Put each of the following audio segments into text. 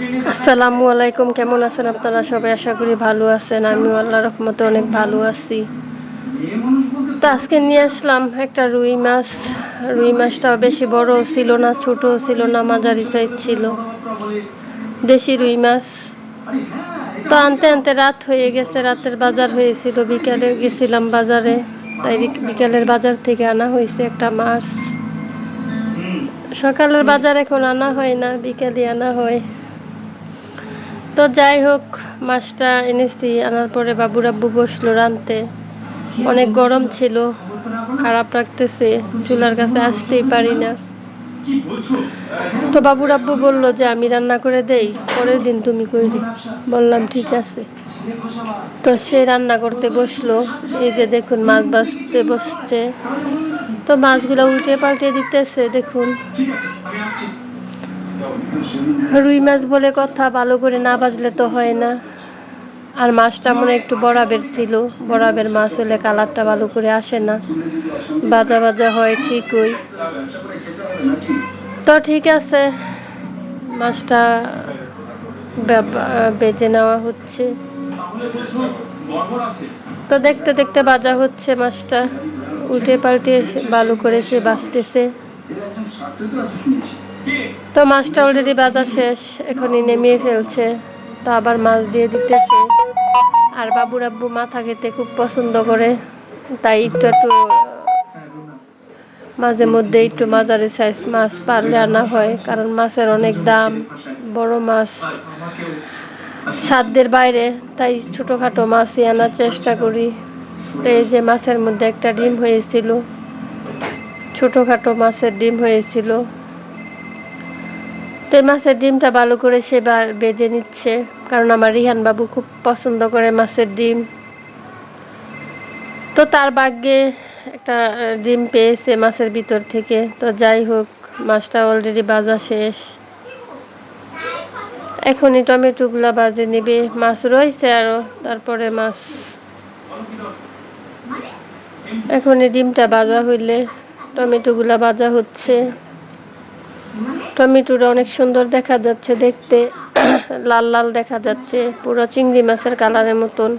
আসসালামু আলাইকুম, কেমন আছেন আপনারা? সবাই আশা করি ভালো আছেন। আমিও আল্লাহ রহমতে অনেক ভালো আছি। তো আজকে নিয়ে আসলাম একটা রুই মাছ। রুই মাছটা বেশি বড় ছিল না ছোট ছিল না, মাঝারি সাইজ ছিল। দেশি রুই মাছ। তো আনতে আনতে রাত হয়ে গেছে, রাতের বাজার হয়েছিল। বিকালে গেছিলাম বাজারে। তাই বিকালের বাজার থেকে আনা হয়েছে একটা মাছ। সকালের বাজার এখন আনা হয় না, বিকালে আনা হয়। তো যাই হোক, মাছটা এনেছি, আনার পরে বাবু রাব্বু বসল রানতে অনেক গরম ছিল, খারাপ লাগতেছে, চুলার কাছে আসতেই পারি না। তো বাবু রাব্বু বলল যে, আমি রান্না করে দেই, পরের দিন তুমি কইরি। বললাম, ঠিক আছে। তো সে রান্না করতে বসল, এই যে দেখুন মাছ বাঁচতে বসছে। তো মাছগুলো উল্টে পাল্টে দিতেছে, দেখুন। রুই মাছ বলে কথা, ভালো করে না বাজলে তো হয় না। আর মাছটা মনে একটু বরাবের ছিল বরাবের মাছ হলে কালারটা ভালো করে আসে না। বাজা বাজা হয় ঠিকই। তো ঠিক আছে, মাছটা বেজে নেওয়া হচ্ছে। তো দেখতে দেখতে বাজা হচ্ছে মাছটা। উল্টে পাল্টে ভালো করে সে বাঁচতেছে। তো মাছটা অলরেডি বাজার শেষ, এখনই নেমিয়ে ফেলছে। তো আবার মাছ দিয়ে দিতেছে। আর বাবুর আব্বু মাথা খেতে খুব পছন্দ করে। তাই একটু একটু মাঝে মধ্যে একটু মাঝারি সাইজ মাছ পারলে আনা হয়, কারণ মাছের অনেক দাম, বড় মাছ, সাধ্যের বাইরে। তাই ছোটোখাটো মাছই আনার চেষ্টা করি। এই যে মাছের মধ্যে একটা ডিম হয়েছিল, ছোটোখাটো মাছের ডিম হয়েছিল। তো এই মাছের ডিমটা ভালো করে সে বেজে নিচ্ছে। কারণ আমার রিহান বাবু খুব পছন্দ করে মাছের ডিম। তো তার ভাগ্যে একটা ডিম পেয়েছে মাছের ভিতর থেকে। তো যাই হোক, মাছটা অলরেডি বাজা শেষ। এখনই টমেটোগুলো বাজে নেবে। মাছ রয়েছে আরও তারপরে মাছ। এখনই ডিমটা বাজা হইলে টমেটোগুলা বাজা হচ্ছে। টমেটোটা অনেক সুন্দর দেখা যাচ্ছে দেখতে। লাল লাল দেখা যাচ্ছে, পুরো চিংড়ি মাছের কালারের মতন।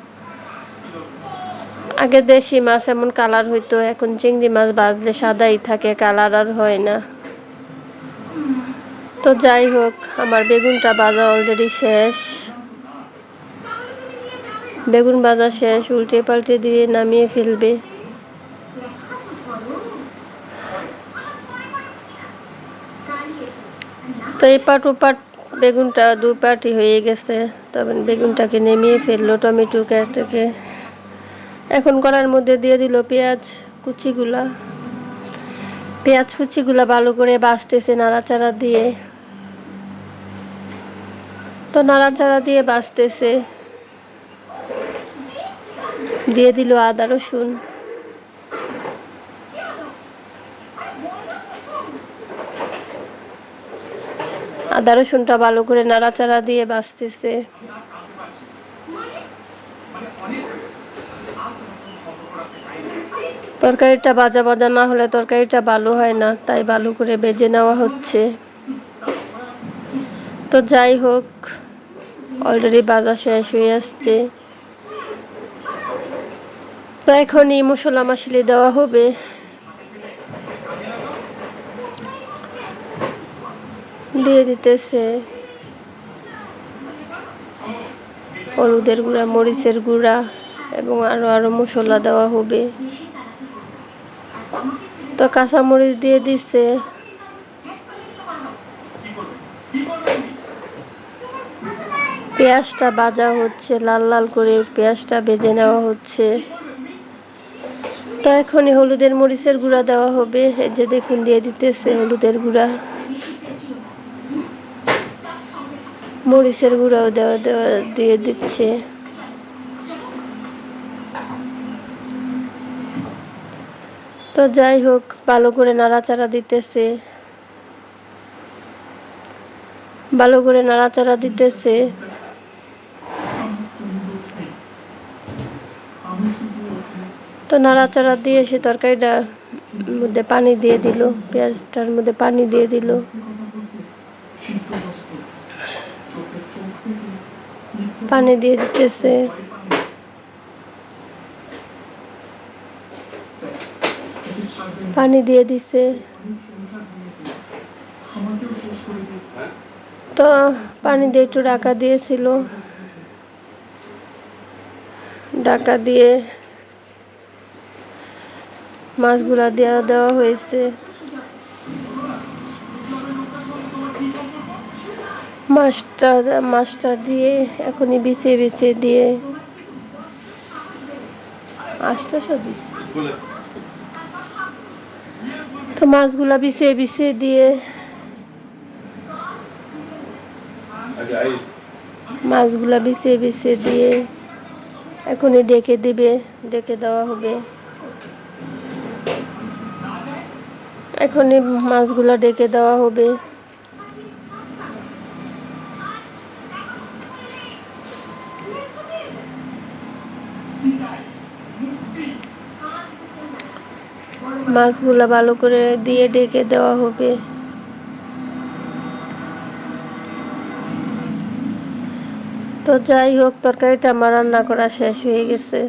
আগে দেশি মাছ এমন কালার হইতো, এখন চিংড়ি মাছ বাজলে সাদাই থাকে, কালার আর হয় না। তো যাই হোক, আমার বেগুনটা বাজা অলরেডি শেষ। বেগুন বাজা শেষ, উল্টে পাল্টে দিয়ে নামিয়ে ফেলবে। তো এই পাট ওপাট বেগুনটা দু পাটি হয়ে গেছে তখন বেগুনটাকে নেমিয়ে ফেলল টমেটো কেটে এখন করার মধ্যে দিয়ে দিল পেঁয়াজ কুচিগুলা। পেঁয়াজ কুচিগুলা ভালো করে বাছতেছে নাড়াচাড়া দিয়ে। তো নাড়াচাড়া দিয়ে বাছতেছে দিয়ে দিল আদা রসুন। আদা রসুনটা ভালো করে নাড়াচাড়া দিয়ে বাঁচতেছে। তরকারিটা ভাজা ভাজা না হলে তরকারিটা ভালো হয় না, তাই ভালো করে বেজে নেওয়া হচ্ছে। তো যাই হোক অলরেডি বাজা শেষ হয়ে আসছে। তো এখনই মশলা মশলি দেওয়া হবে। দিয়ে দিতেছে। হলুদের গুঁড়া, মরিচের গুঁড়া এবং আরও আরও মশলা দেওয়া হবে। তো কাঁচামরিচ দিয়ে দিচ্ছে পেঁয়াজটা ভাজা হচ্ছে, লাল লাল করে পেঁয়াজটা ভেজে নেওয়া হচ্ছে। তো এখনই হলুদের মরিচের গুঁড়া দেওয়া হবে। এই যে দেখুন, দিয়ে দিতেছে হলুদের গুঁড়া। মরিচের গুঁড়াও দেওয়া দেওয়া দিয়ে দিচ্ছে। তো যাই হোক, ভালো করে নাড়াচাড়া দিতেছে। ভালো করে নাড়াচাড়া দিতেছে। তো নাড়াচাড়া দিয়ে সে তরকারিটা মধ্যে পানি দিয়ে দিল, পেঁয়াজটার মধ্যে পানি দিয়ে দিল। পানি দিয়ে দিতেছে। পানি দিয়ে দিছে। তো পানি দিয়ে একটু ডাকা দিয়েছিল। ডাকা দিয়ে মাছগুলা দেওয়া দেওয়া হয়েছে। মাছটা মাছটা দিয়ে এখনই বিছিয়ে বিছিয়ে দিয়ে আষ্টশো দিস। তো মাছগুলা বিছিয়ে বিছিয়ে দিয়ে আচ্ছা মাছগুলা বিছিয়ে বিছিয়ে দিয়ে এখনই ডেকে দিবে ডেকে দেওয়া হবে। এখনই মাছগুলা ডেকে দেওয়া হবে। মাছগুলা ভালো করে দিয়ে ডেকে দেওয়া হবে। তো যাই হোক, তরকারিটা আমার রান্না করা শেষ হয়ে গেছে।